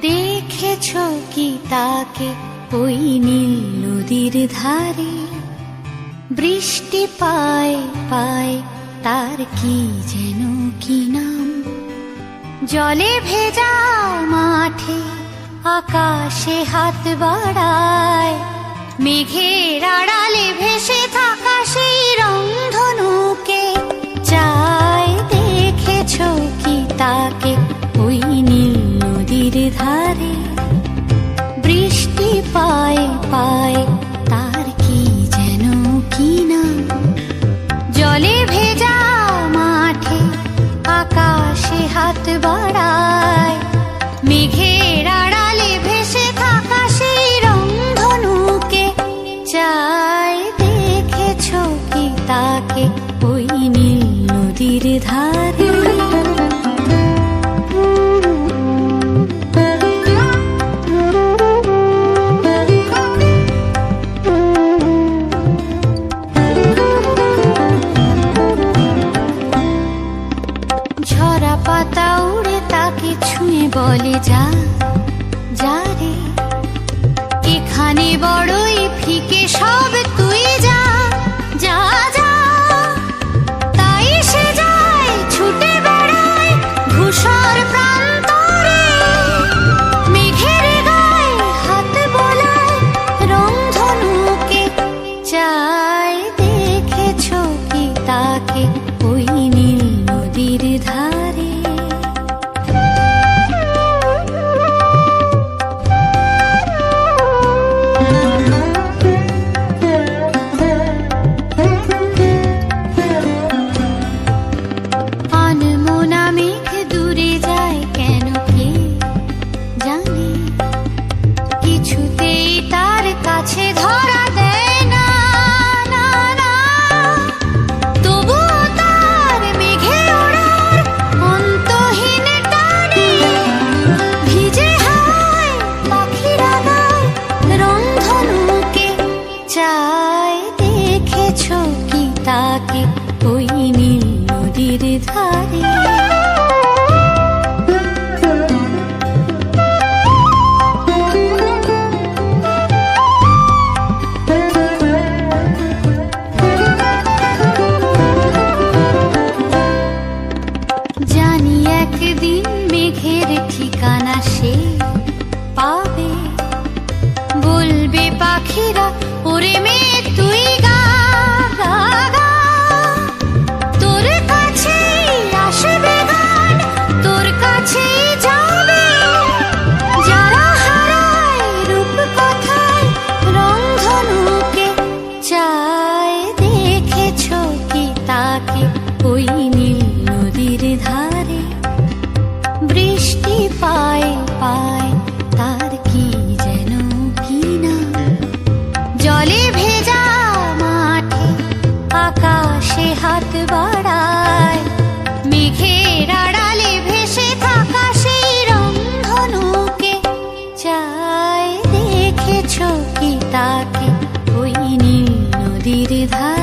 দেখেছ কি তাকে? ওই নীল নদীর ধারে। বৃষ্টি পায় পায়, তার কি যেন কি নাম? জলে ভেজা মাঠে আকাশে হাত বাড়ায়। মেঘের আড়ালে ভেসে থাকা সেই তার যেন কি নাম? জলে ভেজা মাঠে আকাশে হাত বাড়ায়, মেঘের ভেসে কি তাকে? নদীর ধারে বলে যা যা রে এখানে বড়ই ফিকে সব তুই যা যা যা। তাই সে যায় ছুটে বেড়ায় ধূসর প্রান্তরে। মেঘের গায়ে হাত বোলায় রংধনুকে। চাই দেখেছ কি তাকে ওই নীল নদীর ধারে। মেঘের ঠিকানা সে পাবে। বলবে পাখিরা ওরে মেয়ে তুই হাত বাড়ায়। মেঘের আড়ালে ভেসে থাকা সেই রংধনুকে চায় দেখেছ কি তাকে? ওই নীল নদীর ধার